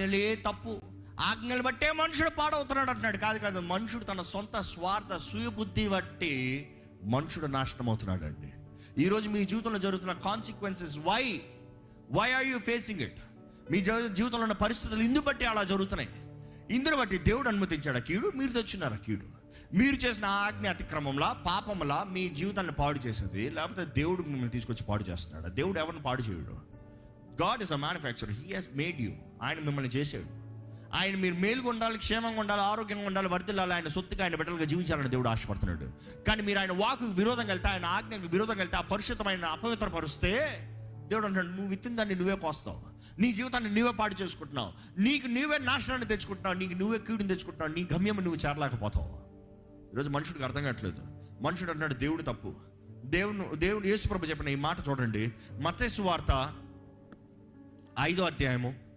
ఆజ్ఞలే తప్పు? ఆజ్ఞలు బట్టే మనుషుడు పాడవుతున్నాడు అంటున్నాడు. కాదు కాదు మనుషుడు తన సొంత స్వార్థ సుయబుద్ధి బట్టి మనుషుడు నాశనం అవుతున్నాడు అండి ఈరోజు మీ జీవితంలో జరుగుతున్న consequences why why are you facing it మీ జీవితంలో ఉన్న పరిస్థితులు ఇందు బట్టి అలా జరుగుతున్నాయి. ఇందును బట్టి దేవుడు అనుమతించాడు ఆ కీడు మీరు తెచ్చున్నారు ఆ కీడు మీరు చేసిన ఆజ్ఞ అతిక్రమంలా పాపంలా మీ జీవితాన్ని పాడు చేసేది. లేకపోతే దేవుడు మిమ్మల్ని తీసుకొచ్చి పాడు చేస్తున్నాడు. దేవుడు ఎవరిని పాడు చేయడు? God is a manufacture he has made you ఆయన మిమ్మల్ని చేశాడు. ఆయన మీరు మేలుగా ఉండాలి క్షేమంగా ఉండాలి ఆరోగ్యంగా ఉండాలి వర్తిల్లాలి ఆయన సొత్తుగా ఆయన బిడ్డలుగా జీవించాలని దేవుడు ఆశపడుతున్నాడు. కానీ మీరు ఆయన వాకు విరోధంగా వెళ్తే ఆయన ఆజ్ఞకు విరోధంగా వెళ్తే ఆ అపవిత్రపరుస్తే దేవుడు అంటాడు నువ్వు విత్తిన దాన్ని నువ్వే పోస్తావు. నీ జీవితాన్ని నువ్వే పాడు చేసుకుంటున్నావు. నీకు నువ్వే నాశనాన్ని తెచ్చుకుంటున్నావు. నీకు నువ్వే కీడుని తెచ్చుకుంటున్నావు. నీ గమ్యం నువ్వు చేరలేకపోతావు. ఈరోజు మనుషుడికి అర్థం కావట్లేదు. మనుషుడు అంటున్నాడు దేవుడు తప్పు. దేవుడు దేవుడు యేసుప్రభు చెప్పిన ఈ మాట చూడండి. మత్స్సు వార్త ఐదో అధ్యాయము.